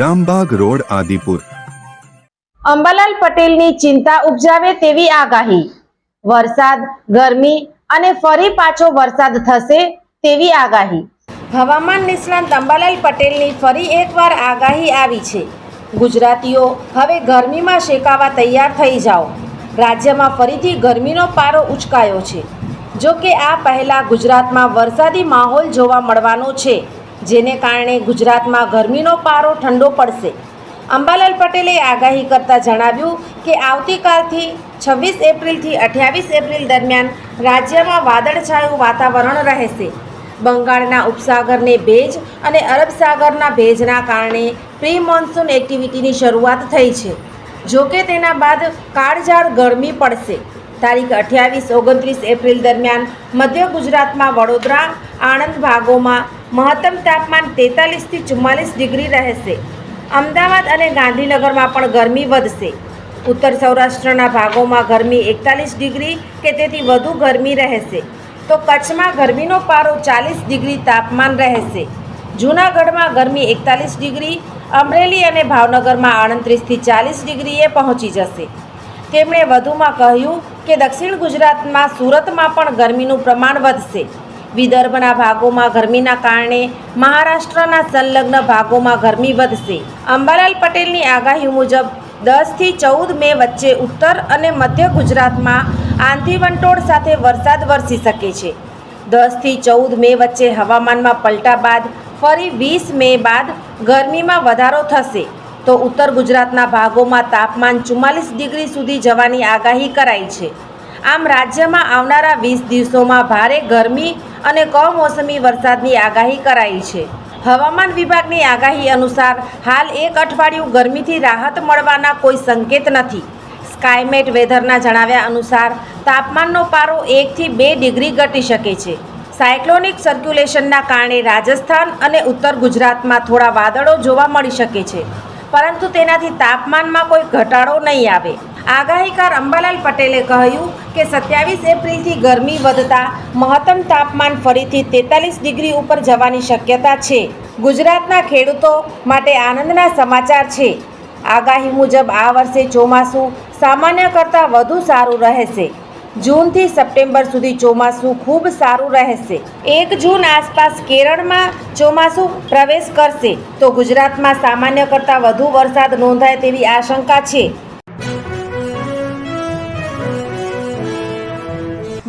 Rambagh road Adipur. Ambalal પટેલની ચિંતા ઉપજાવે તેવી આગાહી. વરસાદ ગરમી અને ફરી પાછો વરસાદ થશે તેવી આગાહી. હવામાન નિષ્ણાંત અંબાલાલ પટેલની ફરી એકવાર આગાહી આવી છે. ગુજરાતીઓ હવે ગરમીમાં શેકાવા તૈયાર થઈ જાઓ. રાજ્યમાં ફરીથી ગરમીનો પારો ઉચકાયો છે. જો કે આ પહેલાં ગુજરાતમાં વરસાદી માહોલ જોવા મળવાનો છે. જેને કારણે ગુજરાતમાં ગરમીનો પારો ઠંડો પડશે. અંબાલાલ પટેલે આગાહી કરતા જણાવ્યું કે આવતીકાલથી છવ્વીસ એપ્રિલથી અઠ્યાવીસ એપ્રિલ દરમિયાન રાજ્યમાં વાદળછાયું વાતાવરણ રહેશે. બંગાળના ઉપસાગરને ભેજ અને અરબ સાગરના ભેજના કારણે પ્રી મોન્સૂન એક્ટિવિટીની શરૂઆત થઈ છે. જો કે તેના બાદ કાળઝાળ ગરમી પડશે. તારીખ અઠ્યાવીસ ઓગણત્રીસ એપ્રિલ દરમિયાન મધ્ય ગુજરાતમાં વડોદરા, આણંદ ભાગોમાં મહત્તમ તાપમાન તેતાલીસથી ચુમ્માલીસ ડિગ્રી રહેશે. અમદાવાદ અને ગાંધીનગરમાં પણ ગરમી વધશે. ઉત્તર સૌરાષ્ટ્રના ભાગોમાં ગરમી એકતાલીસ ડિગ્રી કે તેથી વધુ ગરમી રહેશે. તો કચ્છમાં ગરમીનો પારો ચાલીસ ડિગ્રી તાપમાન રહેશે. જૂનાગઢમાં ગરમી એકતાલીસ ડિગ્રી, અમરેલી અને ભાવનગરમાં આડત્રીસથી ચાલીસ ડિગ્રીએ પહોંચી જશે. તેમણે વધુમાં કહ્યું કે દક્ષિણ ગુજરાતમાં સુરતમાં પણ ગરમીનું પ્રમાણ વધશે. વિદર્ભના ભાગોમાં ગરમીના કારણે મહારાષ્ટ્રના સંલગ્ન ભાગોમાં ગરમી વધશે. અંબાલાલ પટેલની આગાહી મુજબ દસથી ચૌદ મે વચ્ચે ઉત્તર અને મધ્ય ગુજરાતમાં આંધી વંટોળ સાથે વરસાદ વરસી શકે છે. દસથી ચૌદ મે વચ્ચે હવામાનમાં પલટા બાદ ફરી વીસ મે બાદ ગરમીમાં વધારો થશે. તો ઉત્તર ગુજરાતના ભાગોમાં તાપમાન ચુમ્માલીસ ડિગ્રી સુધી જવાની આગાહી કરાઈ છે. આમ રાજ્યમાં આવનારા વીસ દિવસોમાં ભારે ગરમી અને કમોસમી વરસાદની આગાહી કરાઈ છે. હવામાન વિભાગની આગાહી અનુસાર હાલ એક અઠવાડિયું ગરમીથી રાહત મળવાના કોઈ સંકેત નથી. સ્કાયમેટ વેધરના જણાવ્યા અનુસાર તાપમાનનો પારો એકથી બે ડિગ્રી ઘટી શકે છે. સાયક્લોનિક સર્ક્યુલેશનના કારણે રાજસ્થાન અને ઉત્તર ગુજરાતમાં થોડા વાદળો જોવા મળી શકે છે. પરંતુ તેનાથી તાપમાનમાં કોઈ ઘટાડો નહીં આવે. આગાહીકાર અંબાલાલ પટેલે કહ્યું કે સત્યાવીસ એપ્રિલથી ગરમી વધતા મહત્તમ તાપમાન ફરીથી તેતાલીસ ડિગ્રી ઉપર જવાની શક્યતા છે. ગુજરાતના ખેડૂતો માટે આનંદના સમાચાર છે. આગાહી મુજબ આ વર્ષે ચોમાસું સામાન્ય કરતાં વધુ સારું રહેશે. જૂનથી સપ્ટેમ્બર સુધી ચોમાસું ખૂબ સારું રહેશે. એક જૂન આસપાસ કેરળમાં ચોમાસું પ્રવેશ કરશે. તો ગુજરાતમાં સામાન્ય કરતાં વધુ વરસાદ નોંધાય તેવી આશંકા છે.